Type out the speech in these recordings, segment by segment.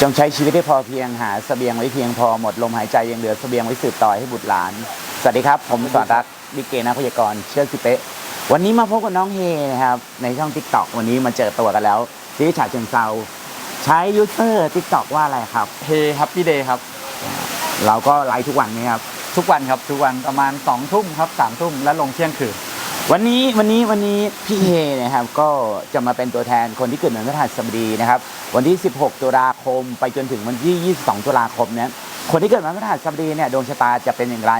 จงใช้ชีวิตให้พอเพียงหาเสบียงไว้เพียงพอหมดลมหายใจยังเหลือเสบียงไว้สืบต่อให้บุตรหลาน สวัสดีครับ ผมสอนรักดิเกนักพยากรณ์เชื่อสิเป๊ะ วันนี้มาพบกับน้องเฮนะครับ ในช่อง t ิ k t o k วันนี้มาเจอตัวกันแล้ว ที่ฉาเชิงเซาใช้ยูเซอร์ t ิ k t o k ว่าอะไรครับ เฮแฮปปี้เดย์ครับ เราก็ไลฟ์ทุกวันนะครับ ทุกวันครับทุกวันประมาณ2องทุ่มครับสามทุ่มและลงเที่ยงคืน วันนี้วันนี้วันนี้พี่เฮนะครับก็จะมาเป็นตัวแทนคนที่เกิดในพฤหัสบดีนะครับ วันที่ 16 ตุลาคม ไปจนถึงวันที่ 22 ตุลาคมเนี่ยคนที่เกิดในพฤหัสบดีเนี่ยดวงชะตาจะเป็นอย่างไร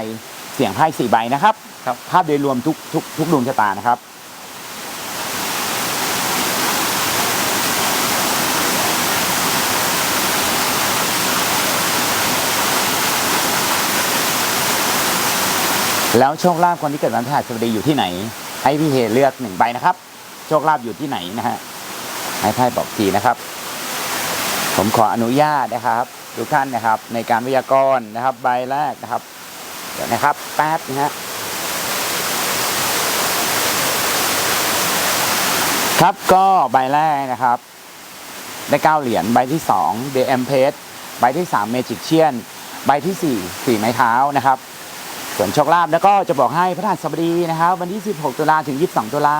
เสียงไพ่สี่ใบนะครับครับภาพโดยรวมทุกทุกทุกดวงชะตานะครับ แล้วโชคลาภคนที่เกิดวันพฤหัสบดีอยู่ที่ไหน ให้พี่เฮเลือกหนึ่งใบนะครับ โชคลาภอยู่ที่ไหนนะฮะให้ไพ่บอกทีนะครับ ผมขออนุญาตนะครับทุกท่านนะครับ ในการพยากรณ์นะครับ ใบแรกนะครับ เดี๋ยวนะครับ แป๊บนะฮะครับก็ใบแรกนะครับ ได้เก้าเหรียญใบที่สองเดอะแอมเพสใบที่สามเมจิกเชียนใบที่สี่สี่ไม้เท้านะครับ ส่วนโชคลาภแล้วก็จะบอกให้พระราชบดีนะครับ วันที่ 16 ตุลาถึง 22 ตุลา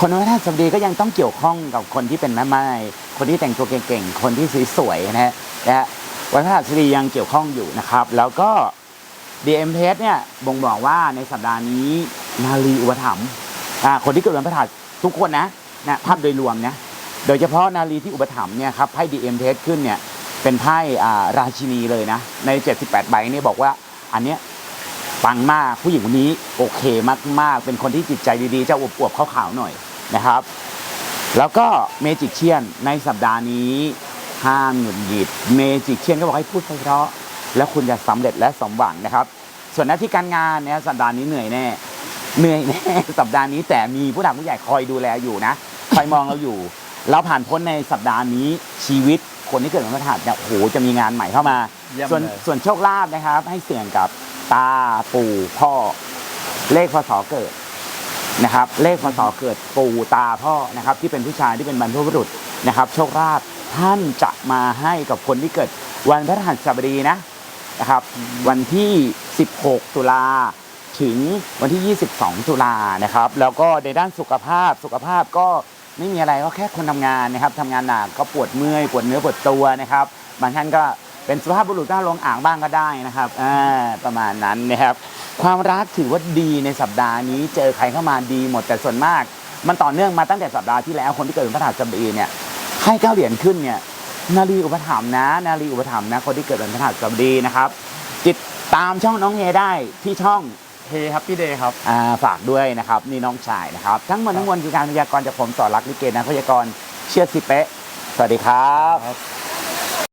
คนพระราชบดีก็ยังต้องเกี่ยวข้องกับคนที่เป็นแม่ไม้คนที่แต่งตัวเก่งๆคนที่สวยๆนะฮะนะฮะวันพระราชบดียังเกี่ยวข้องอยู่นะครับ แล้วก็ดีเอ็มเพสเนี่ยบ่งบอกว่าในสัปดาห์นี้นาลีอุปถัมภ์คนที่เกิดวันพระราชทุกคนนะนะภาพโดยรวมนะโดยเฉพาะนาลีที่อุปถัมภ์เนี่ยครับไพ่ดีเอ็มเพสขึ้นเนี่ยเป็นไพ่ราชินีเลยนะใน 78 ใบนี่บอกว่าอันเนี้ย ปังมากผู้หญิงคนนี้โอเคมากๆ เป็นคนที่จิตใจดีๆจะอวบๆขาวๆหน่อยนะครับ แล้วก็เมจิกเชียนในสัปดาห์นี้ห้ามหงุดหงิดเมจิกเชียนก็บอกให้พูดไพเราะแล้วคุณจะสำเร็จและสมหวังนะครับ ส่วนหน้าที่การงานเนี่ยสัปดาห์นี้เหนื่อยแน่เหนื่อยแน่สัปดาห์นี้แต่มีผู้หลักผู้ใหญ่คอยดูแลอยู่นะคอยมองเราอยู่ เราผ่านพ้นในสัปดาห์นี้ชีวิตคนที่เกิดวันพฤหัสเนี่ยโอ้โหจะมีงานใหม่เข้ามาเยี่ยมส่วนเลยส่วนโชคลาภนะครับ ให้เสี่ยงกับ ตาปู่พ่อ เลขพศเกิดนะครับ เลขพศเกิดปู่ตาพ่อนะครับ ที่เป็นผู้ชายที่เป็นบรรพบุรุษนะครับ โชคลาภท่านจะมาให้กับคนที่เกิด วันพฤหัสบดีนะนะครับ วันที่ 16 ตุลาถึงวันที่ 22 ตุลานะครับ แล้วก็ในด้านสุขภาพสุขภาพก็ไม่มีอะไรก็แค่คนทำงานนะครับทำงานหนักก็ปวดเมื่อยปวดเนื้อปวดตัวนะครับ บางท่านก็ เป็นสุภาพบุรุษก็ลงอ่างบ้างก็ได้นะครับอ่าประมาณนั้นนะครับ ความรักถือว่าดีในสัปดาห์นี้ เจอใครเข้ามาดีหมดแต่ส่วนมาก มันต่อเนื่องมาตั้งแต่สัปดาห์ที่แล้วคนที่เกิดวันพฤหัสบดีเนี่ยให้เก้าเหรียญขึ้นเนี่ยนารีอุปถัมภ์นะ นารีอุปถัมภ์นะคนที่เกิดวันพฤหัสบดีนะครับติดตามช่องน้องเฮได้ที่ช่องเฮแฮปปี้เดย์ครับอ่าฝากด้วยนะครับนี่น้องชายนะครับ ทั้งหมดทั้งมวลคือการพยากรณ์จากผมสอนรักลิเกนะพยากรณ์เชื่อสิเป๊ะสวัสดีครับครับ